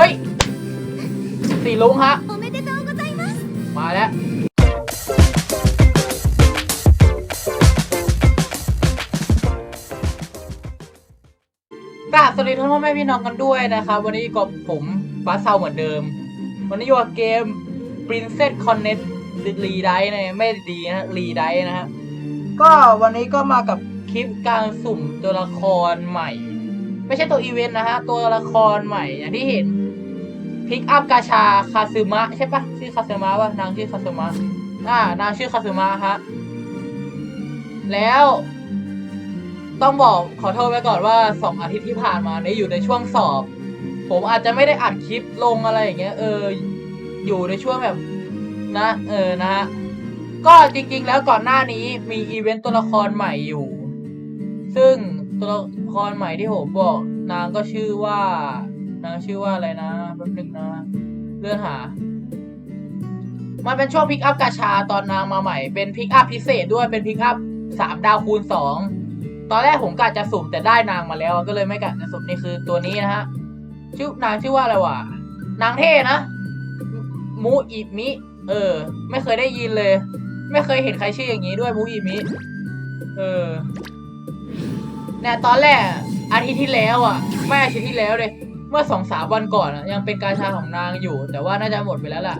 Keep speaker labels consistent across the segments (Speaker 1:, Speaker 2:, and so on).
Speaker 1: เฮ้ยสีลุงฮะ มาแล้ว กราบสวัสดีท่านพ่อแม่พี่น้องกันด้วยนะครับ วันนี้กับผมฟ้าเซาเหมือนเดิม วันนี้อยู่กับเกม Princess Connect รีไดนะไม่ดีนะรีไดนะฮะ ก็วันนี้ก็มากับคลิปการสุ่มตัวละครใหม่ ไม่ใช่ตัวอีเวนต์นะฮะ ตัวละครใหม่อย่างที่เห็น พิกอัพกาชาคาซึมะใช่ปะชื่อคาซึมะป่ะนางชื่อคาซึมะอ่านางชื่อคาซึมะฮะ แล้ว ต้องบอกขอโทษไว้ก่อนว่าสองอาทิตย์ที่ผ่านมาเนี่ยอยู่ในช่วงสอบ ผมอาจจะไม่ได้อัดคลิปลงอะไรอย่างเงี้ย เออ อยู่ในช่วงแบบ นะ เออนะฮะก็จริง ๆ แล้วก่อนหน้านี้มีอีเวนต์ตัวละครใหม่อยู่ ซึ่งตัวละครใหม่ที่ผมบอกนางก็ชื่อว่า นางชื่อว่าอะไรนะแป๊บนึงนะ เลื่อนหา มันเป็นช่วงพิกอัพกาชาตอนนางมาใหม่ เป็นพิกอัพพิเศษด้วยเป็นพิกอัพสามดาวคูณสองตอนแรกผมกะจะสุ่มแต่ได้นางมาแล้ว ก็เลยไม่กะจะสุ่มนี่คือตัวนี้นะฮะชื่อนางชื่อว่าอะไรวะนางเท่นะมูอิมิ เออ ไม่เคยได้ยินเลย ไม่เคยเห็นใครชื่ออย่างนี้ด้วยมูอิมิ เออเนี่ยตอนแรกอาทิตย์ที่แล้วอะ ไม่อาทิตย์ที่แล้วเลย เมื่อสองสามวันก่อนยังเป็นกาชาของนางอยู่ แต่ว่าน่าจะหมดไปแล้วล่ะ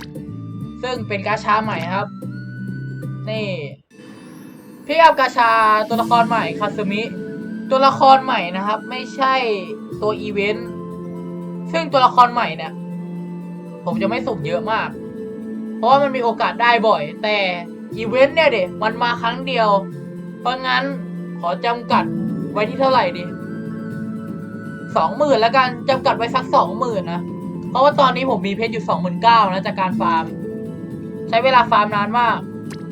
Speaker 1: ซึ่งเป็นกาชาใหม่ครับ นี่พี่อัพกาชาตัวละครใหม่คาซึมิ ตัวละครใหม่นะครับ ไม่ใช่ตัวอีเวนต์ซึ่งตัวละครใหม่เนี่ย ผมจะไม่สุ่มเยอะมาก เพราะว่ามันมีโอกาสได้บ่อย แต่อีเวนต์เนี่ยเด็มันมาครั้งเดียว เพราะงั้นขอจำกัดไว้ที่เท่าไหร่ดี สองหมื่นแล้วกันจำกัดไว้สักสองหมื่นนะ เพราะว่าตอนนี้ผมมีเพชรอยู่สองหมื่นเก้านะจากการฟาร์ม ใช้เวลาฟาร์มนานมาก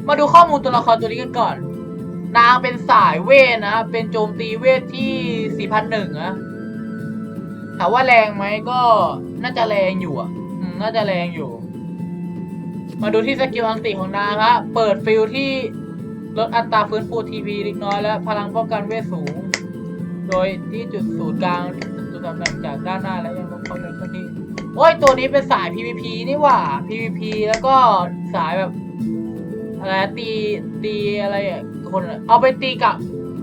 Speaker 1: มาดูข้อมูลตัวละครตัวนี้กันก่อน นางเป็นสายเวทนะ เป็นโจมตีเวทที่สี่พันหนึ่งนะถามว่าแรงไหมก็น่าจะแรงอยู่อะน่าจะแรงอยู่ มาดูที่สกิลอังติของนางครับเปิดฟิลที่ลดอัตราฟื้นฟูทีพีเล็กน้อยและพลังป้องกันเวทสูง โดยที่จุดศูนย์กลางจุดตำแหน่งจากด้านหน้าและยังลดความเร็วขึ้นที่โอ้ยตัวนี้เป็นสาย PVP นี่หว่า PVP แล้วก็สายแบบอะไรตีตีอะไรอะคนเอาไปตีกับ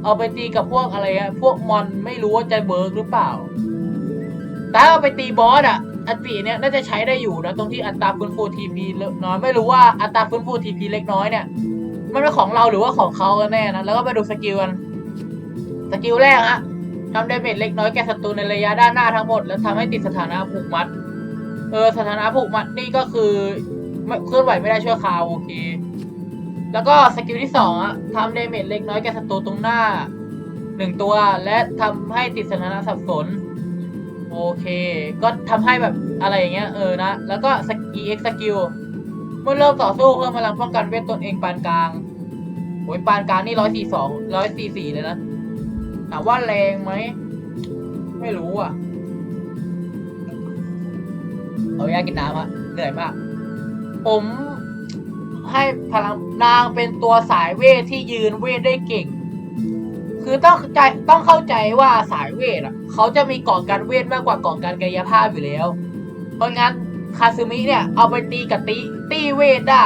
Speaker 1: เอาไปตีกับพวกอะไรอะพวกมอนไม่รู้ว่าจะเบิร์กหรือเปล่า แต่เอาไปตีบอสอะอันตีเนี้ยน่าจะใช้ได้อยู่นะตรงที่อัตราฟื้นฟูทีพีเล็กน้อยไม่รู้ว่าอัตราฟื้นฟูทีพีเล็กน้อยเนี่ย มันเป็นของเราหรือว่าของเขากันแน่นะแล้วก็ไปดูสกิลกันสกิลแรกฮะ ทำดาเมจเล็กน้อยแก่ศัตรูในระยะด้านหน้าทั้งหมด แล้วทำให้ติดสถานะผูกมัด เออสถานะผูกมัดนี่ก็คือเคลื่อนไหวไม่ได้ชั่วคราวโอเค แล้วก็สกิลที่สองอะทำดาเมจเล็กน้อยแก่ศัตรูตรงหน้าหนึ่งตัวและทำให้ติดสถานะสับสน โอเค ก็ทำให้แบบอะไรอย่างเงี้ยเออนะ แล้วก็สกิล EX สกิลเมื่อเริ่มต่อสู้เพิ่มพลังป้องกันเวทตนเองปานกลางโอ้ยปานกลางนี่ร้อยสี่สองร้อยสี่สี่เลยนะ ถามว่าแรงไหม ไม่รู้อะ เอายากินน้ำอะเหนื่อยมาก ผมให้พลังนางเป็นตัวสายเวทที่ยืนเวทได้เก่ง คือต้องใจต้องเข้าใจว่าสายเวทอะ เขาจะมีเกาะการเวทมากกว่าเกาะการกายภาพอยู่แล้ว เพราะงั้นคาซึมิเนี่ย เอาไปตีกับตีตีเวทได้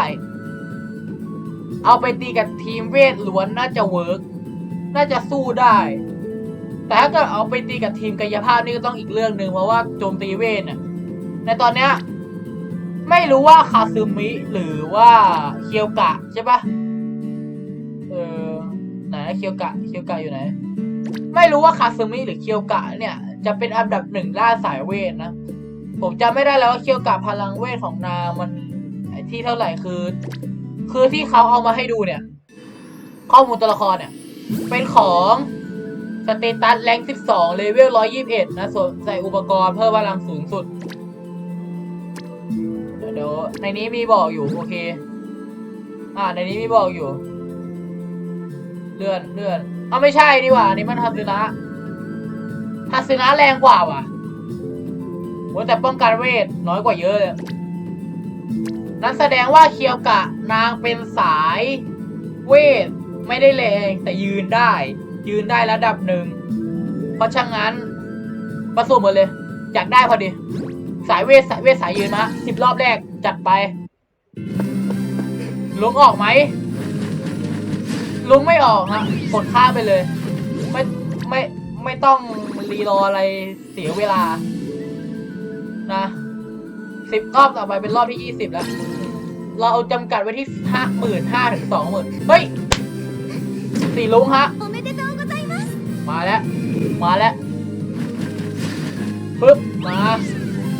Speaker 1: เอาไปตีกับทีมเวทล้วนน่าจะเวิร์กน่าจะสู้ได้ แต่ถ้าเกิดเอาไปตีกับทีมกายภาพนี่ก็ต้องอีกเรื่องหนึ่งเพราะว่าโจมตีเวทเนี่ยในตอนเนี้ยไม่รู้ว่าคาซึมิหรือว่าเคียวกะใช่ปะเออไหนเคียวกะเคียวกะอยู่ไหน ไม่รู้ว่าคาซึมิหรือเคียวกะเนี่ย จะเป็นอันดับหนึ่งล่าสายเวทนะ ผมจำไม่ได้แล้วว่าเคียวกะพลังเวทของนางมันที่เท่าไหร่คือ คือที่เขาเอามาให้ดูเนี่ย ข้อมูลตัวละครเนี่ย เป็นของ สเตตัสแรง12 เลเวล 121 นะสนใส่อุปกรณ์เพิ่มพลังสูงสุด เดี๋ยวเดี๋ยวในนี้มีบอกอยู่ โอเค อ่า ในนี้มีบอกอยู่ เลื่อนเลื่อนอ้าไม่ใช่นี่หว่าอันนี่มันฮัซึนะฮัซึนะแรงกว่าว่ะโหแต่ป้องกันเวทน้อยกว่าเยอะเลยนั่นแสดงว่าเคียวกะนางเป็นสายเวท ไม่ได้แรงแต่ยืนได้ ยืนได้ระดับหนึ่ง เพราะช่างงั้นประสมหมดเลย อยากได้พอดี สายเวทสายเวทสายยืนมาสิบรอบแรกจัดไปลุงออกไหมลุงไม่ออกฮะกดข้ามไปเลย ไม่ไม่ไม่ต้องรีรออะไรเสียเวลา นะสิบรอบต่อไปเป็นรอบที่ยี่สิบแล้ว เราเอาจำกัดไว้ที่ห้าหมื่นห้าถึงสองหมื่นเฮ้ยสี่ลุงฮะ มาแล้ว มาแล้วปึ๊บมา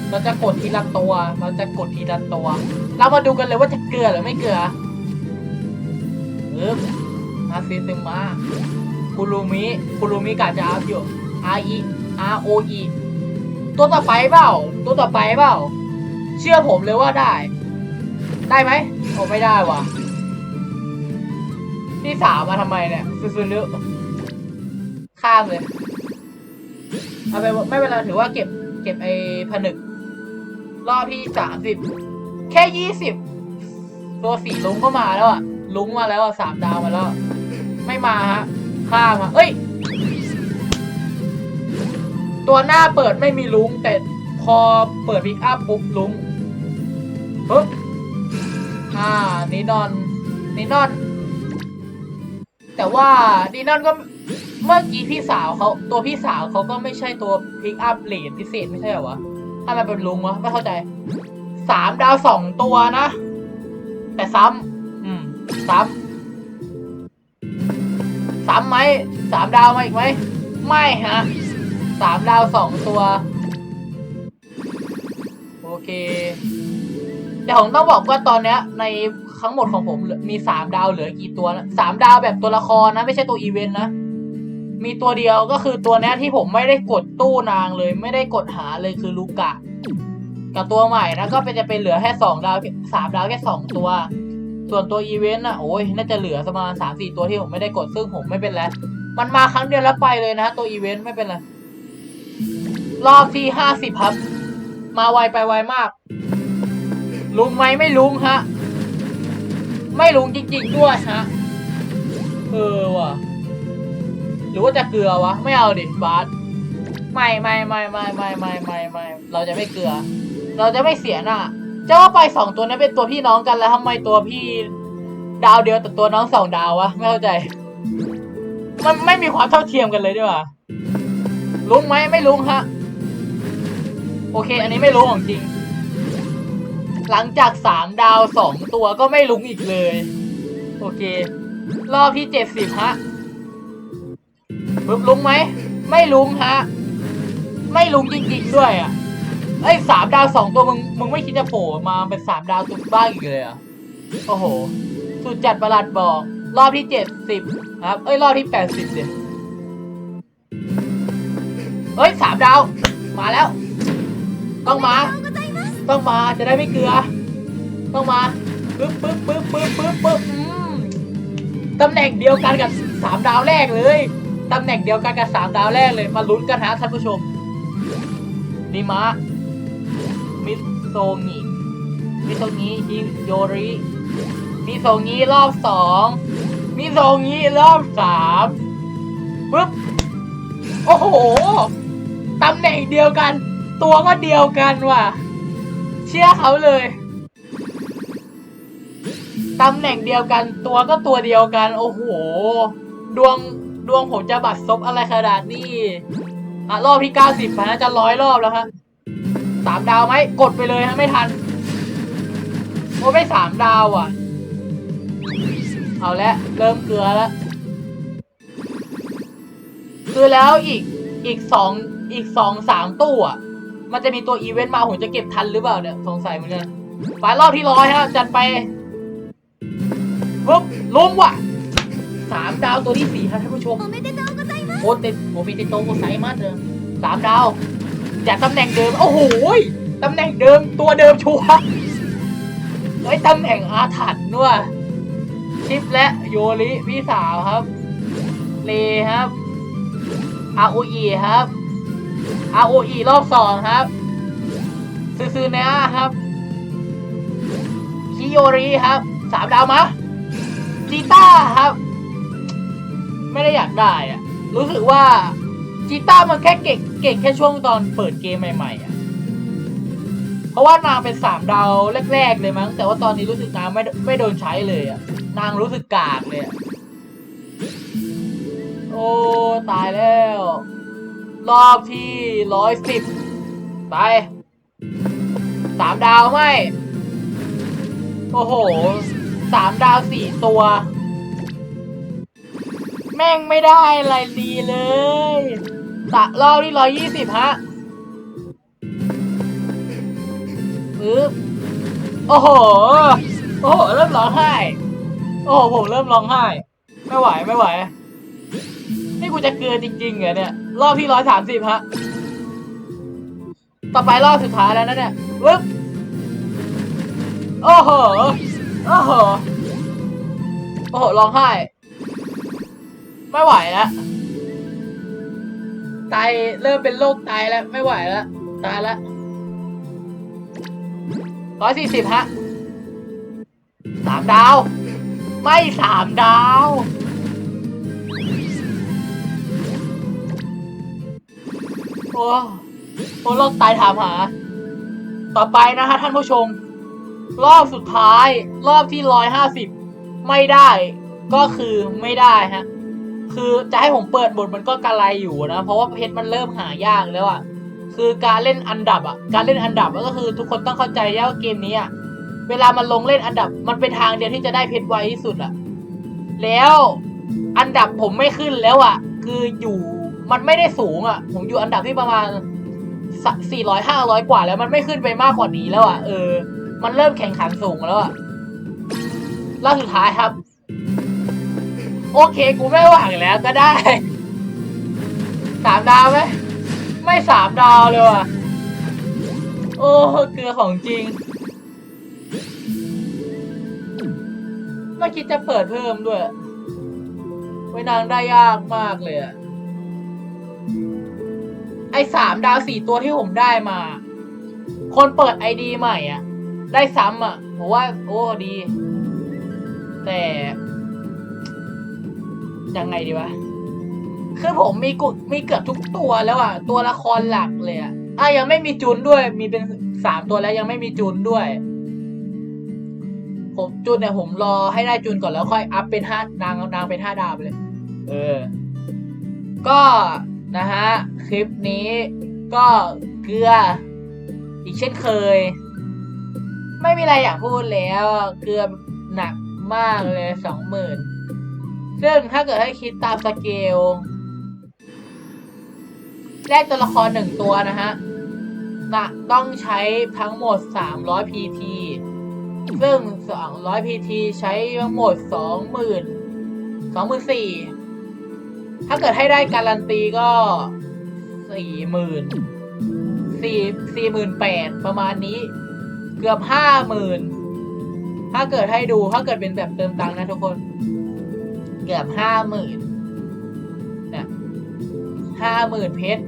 Speaker 1: เราจะกดทีละตัวเราจะกดทีละตัว เรามาดูกันเลยว่าจะเกลือหรือไม่เกลือปึ๊บมาซีซึมมาคุรุมิคุรุมิกาจะอัพอยู่ R E R O E ตัวต่อไปเปล่า ตัวต่อไปเปล่า เชื่อผมเลยว่าได้ ได้ไหมโอ้ไม่ได้ว่ะ ที่สามมาทำไมเนี่ยซูซูนึ ข้ามเลย เอาไปไม่เป็นไรถือว่าเก็บ เก็บไอ้ผนึก รอบที่สามสิบแค่ยี่สิบตัวสีลุงก็มาแล้วอะ ลุงมาแล้วอะสามดาวมาแล้ว ไม่มาฮะข้ามอะเอ้ย ตัวหน้าเปิดไม่มีลุง แต่พอเปิดพิกอัพปุ๊บลุงปึ๊บอ่านีนอนนีนอน แต่ว่านีนอนก็ เมื่อกี้พี่สาวเขาตัวพี่สาวเขาก็ไม่ใช่ตัวพิกอัพเลดพิเศษไม่ใช่เหรอวะถ้ามันเป็นลุงวะไม่เข้าใจสามดาวสองตัวนะ แต่ซ้ำอืม ซ้ำซ้ำไหมสามดาวมาอีกไหมไม่ฮะสามดาวสองตัว โอเคแต่ผมต้องบอกว่าตอนเนี้ย ในทั้งหมดของผมมีสามดาวเหลือกี่ตัวนะสามดาวแบบตัวละครนะ ไม่ใช่ตัวอีเวนต์นะ มีตัวเดียวก็คือตัวนี้ที่ผมไม่ได้กดตู้นางเลย ไม่ได้กดหาเลยคือลูกะ กับตัวใหม่นะก็เป็นจะเป็นเหลือแค่สองดาวสามดาวแค่สองตัว ส่วนตัวอีเวนต์น่ะโอ้ยน่าจะเหลือประมาณสามสี่ตัวที่ผมไม่ได้กดซึ่งผมไม่เป็นไรมันมาครั้งเดียวแล้วไปเลยนะตัวอีเวนต์ไม่เป็นไรรอบที่ห้าสิบครับ มาไวไปไวมาก ลุงไหมไม่ลุงฮะ ไม่ลุงจริงๆด้วยฮะ เออว่ะ รือว่าจะเกลือวะ ไม่เอาดิบาสไม่ไม่ไม่ไม่ไม่ไม่ไม่ไม่เราจะไม่เกลือ เราจะไม่เสียหน้าจะว่าไปสองตัวนี้เป็นตัวพี่น้องกันแล้วทำไมตัวพี่ดาวเดียวแต่ตัวน้องสองดาววะไม่เข้าใจ มันไม่มีความเท่าเทียมกันเลยด้วยว่ะลุงไหมไม่ลุงฮะ โอเค อันนี้ไม่รู้ของจริง หลังจากสามดาวสองตัวก็ไม่ลุงอีกเลย โอเค รอบที่เจ็ดสิบฮะ ปึ๊บลุงไหม ไม่ลุงฮะ ไม่ลุงจริงๆด้วยอะไอ้สามดาวสองตัวมึงมึงไม่คิดจะโผล่มาเป็นสามดาวสุดบ้างอีกเลยอะโอ้โห สุดจัดประหลัดบอก รอบที่เจ็ดสิบครับ เอ้ยรอบที่แปดสิบเนี่ยเอ้ยสามดาว มาแล้ว ต้องมา ต้องมาจะได้ไม่เกลือ ต้องมาปึ๊บปึ๊บปึ๊บปึ๊บปึ๊บปึ๊บตำแหน่งเดียวกันกับสามดาวแรกเลย ตำแหน่งเดียวกันกับสามดาวแรกเลยมาลุ้นกันฮะท่านผู้ชมดีมะมิโซงิมิโซงิฮิโยริมิโซงิรอบสองมิโซงิรอบสามปึ๊บโอ้โหตำแหน่งเดียวกัน ตัวก็เดียวกันว่ะ เชื่อเขาเลยตำแหน่งเดียวกันตัวก็ตัวเดียวกัน โอ้โห ดวง ดวงผมจะบัดซบอะไรขนาดนี้ อะ รอบที่เก้าสิบพันจะร้อยรอบแล้วครับสามดาวไหมกดไปเลยฮะไม่ทัน โอ้ไม่สามดาวอะ เอาละเริ่มเกลือแล้วคือแล้วอีกอีกสองอีกสองสามตู้อะ มันจะมีตัวอีเวนต์มาผมจะเก็บทันหรือเปล่าเนี่ยสงสัยเหมือนกันไปรอบที่ร้อยฮะจัดไปปุ๊บลงว่ะ สามดาวตัวที่สี่ครับท่านผู้ชมโอเตโอเมเตโตไซมาสเลยสามดาวจากตำแหน่งเดิม โอ้โหตำแหน่งเดิมตัวเดิมชัวร์เฮ้ยตำแหน่งอาถรรพ์ด้วยชิปและโยริพี่สาวครับ เลครับอาโอเอครับอาโอเอรอบสองครับซื้อเนื้อครับคิโยริครับสามดาวมะจีต้าครับ ไม่ได้อยากได้อะรู้สึกว่าจีต้ามันแค่เก่งเก่งแค่ช่วงตอนเปิดเกมใหม่ๆอะเพราะว่านางเป็นสามดาวแรกๆเลยมั้งแต่ว่าตอนนี้รู้สึกนางไม่ไม่โดนใช้เลยอะนางรู้สึกกากเลยอะโอ้ตายแล้ว รอบที่ร้อยสิบไปสามดาวไหมโอ้โหสามดาวสี่ตัว แม่งไม่ได้อะไรดีเลยตะรอบที่ร้อยยี่สิบฮะปึ๊บโอ้โห โอ้โห เริ่มร้องไห้ โอ้โห ผมเริ่มร้องไห้ ไม่ไหว ไม่ไหว นี่กูจะเกินจริงๆเหรอเนี่ย รอบที่ร้อยสามสิบฮะ ต่อไปรอบสุดท้ายแล้วนะเนี่ยปึ๊บโอ้โห โอ้โห โอ้โห ร้องไห้ ไม่ไหวแล้วไตเริ่มเป็นโรคไตแล้ว ไม่ไหวแล้วตายแล้วร้อยสี่สิบฮะสามดาว ไม่สามดาว โอ้โอ้โรคไตถามหา ต่อไปนะฮะท่านผู้ชม รอบสุดท้าย รอบที่ร้อยห้าสิบไม่ได้ ก็คือไม่ได้ฮะ คือจะให้ผมเปิดบทมันก็กระไรอยู่นะ เพราะว่าเพชรมันเริ่มหายากแล้วอะ่ะคือการเล่นอันดับอะ่ะการเล่นอันดับก็คือทุกคนต้องเข้าใจว่าเกมนี้อะ่ะเวลามันลงเล่นอันดับมันเป็นทางเดียวที่จะได้เพชรไวที่สุดอะ่ะแล้วอันดับผมไม่ขึ้นแล้วอะ่ะ คืออยู่มันไม่ได้สูงอะ่ะ ผมอยู่อันดับที่ประมาณสี่ร้อยห้าร้อยกว่าแล้วมันไม่ขึ้นไปมากกว่านี้แล้วอะ่ะเออ มันเริ่มแข่งขันสูงแล้วอะ่ะรอบสุดท้ายครับ โอเค กูไม่หวังแล้วก็ได้สามดาวไหมไม่สามดาวเลยว่ะ โอ้เกลือของจริงไม่คิดจะเปิดเพิ่มด้วย ไว้นางได้ยากมากเลยอะไอสามดาวสี่ตัวที่ผมได้มา คนเปิดไอดีใหม่อะได้ซ้ำอะผมว่า โอ้ดี แต่ ยังไงดีวะ คือผมมีกุมีเกือบทุกตัวแล้วอะตัวละครหลักเลยอะอะยังไม่มีจูนด้วย มีเป็นสามตัวแล้วยังไม่มีจูนด้วย ผมจูนเนี่ยผมรอให้ได้จูนก่อนแล้วค่อยอัพเป็นห้านางนางเป็นห้าดาวไปเลย เออ ก็นะฮะ คลิปนี้ก็เกลือ อีกเช่นเคย ไม่มีอะไรอยากพูดแล้ว เกลือหนักมากเลยสองหมื่น ซึ่งถ้าเกิดให้คิดตามสเกลแรกตัวละครหนึ่งตัวนะฮะนะต้องใช้ทั้งหมด 300 PT ซึ่ง 200 PT ใช้ทั้งหมด 20,000 24,000ถ้าเกิดให้ได้การันตีก็ 40,000 4 48,000 ประมาณนี้ เกือบ 50,000 ถ้าเกิดให้ดู ถ้าเกิดเป็นแบบเติมตังค์นะทุกคน เกือบห้าหมื่นเนี่ยห้าหมื่นเพชร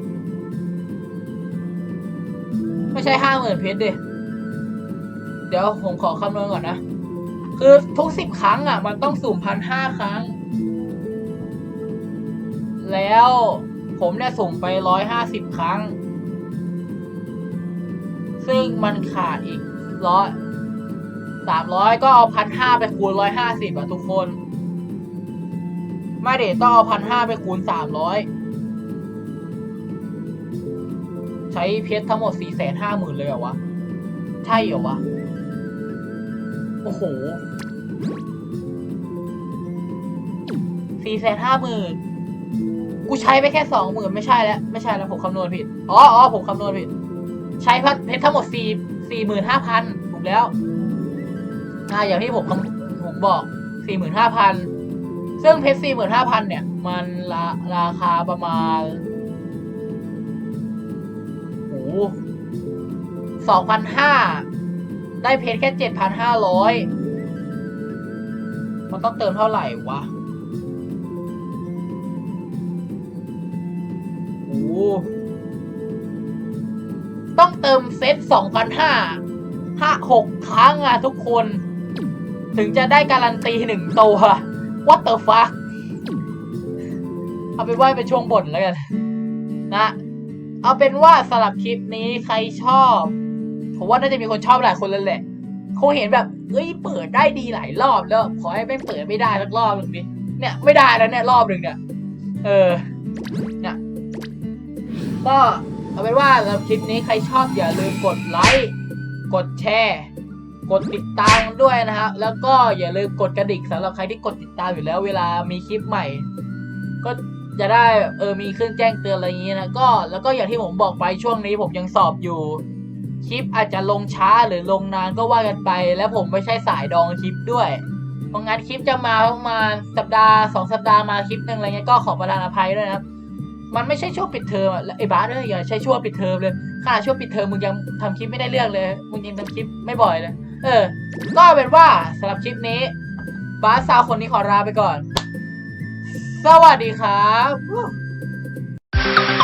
Speaker 1: ไม่ใช่ห้าหมื่นเพชรดิเดี๋ยวผมขอคำนวณก่อนนะ คือทุกสิบครั้งอะ มันต้องสุ่มพันห้าครั้ง แล้วผมเนี่ยสุ่มไปร้อยห้าสิบครั้ง ซึ่งมันขาดอีกร้อยสามร้อยก็เอาพันห้าไปคูณร้อยห้าสิบอะทุกคน ไม่เดต้องเอาพันห้าไปคูณสามร้อยใช้เพชรทั้งหมดสี่แสนห้าหมื่นเลยเหรอวะ ใช่เหรอวะ โอ้โหสี่แสนห้าหมื่นกูใช้ไปแค่สองหมื่นไม่ใช่แล้ว ไม่ใช่แล้วผมคำนวณผิด อ๋ออ๋อผมคำนวณผิด ใช้เพชรทั้งหมดสี่สี่หมื่นห้าพันถูกแล้ว อ่าอย่างที่ผมผมบอกสี่หมื่นห้าพัน ซึ่งเพชรสี่หมื่นห้าพันเนี่ย มันราราคาประมาณโอ้สองพันห้าได้เพชรแค่เจ็ดพันห้าร้อยมันต้องเติมเท่าไหร่วะโอ้ต้องเติมเซตสองพันห้าห้าหกครั้งอะทุกคน ถึงจะได้การันตีหนึ่งตัว What the fuck เอาเป็นว่าเป็นช่วงบ่นแล้วกัน นะ เอาเป็นว่าสำหรับคลิปนี้ใครชอบ ผมว่าน่าจะมีคนชอบหลายคนแล้วแหละ คงเห็นแบบ เอ้ย เปิดได้ดีหลายรอบแล้ว ขอให้ไม่งเปิดไม่ได้สักรอบหนึ่งดิ เนี่ยไม่ได้แล้วเนี่ยรอบหนึ่งเนี่ย เออ เนี่ย ก็เอาเป็นว่าสำหรับคลิปนี้ใครชอบอย่าลืมกดไลค์ กดแชร์ กดติดตามด้วยนะครับแล้วก็อย่าลืมกดกระดิ่งสำหรับใครที่กดติดตามอยู่แล้ว เวลามีคลิปใหม่ ก็จะได้เออมีขึ้นแจ้งเตือนอะไรอย่างนี้นะก็แล้วก็อย่างที่ผมบอกไปช่วงนี้ผมยังสอบอยู่ คลิปอาจจะลงช้าหรือลงนานก็ว่ากันไป แล้วผมไม่ใช่สายดองคลิปด้วยเพราะงั้นคลิปจะมาประมาณสัปดาห์สองสัปดาห์มาคลิปหนึ่งอะไรเงี้ยก็ขอประทานอภัยด้วยนะครับมันไม่ใช่ช่วงปิดเทอมอะแล้วไอ้บาสเอ้ยอย่าใช่ช่วงปิดเทอมเลยขนาดช่วงปิดเทอมมึงยังทำคลิปไม่ได้เรื่องเลย มึงยังทำคลิปไม่บ่อยเลย เออ ก็เป็นว่าสำหรับคลิปนี้ บาสซาวคนนี้ขอลาไปก่อน สวัสดีครับ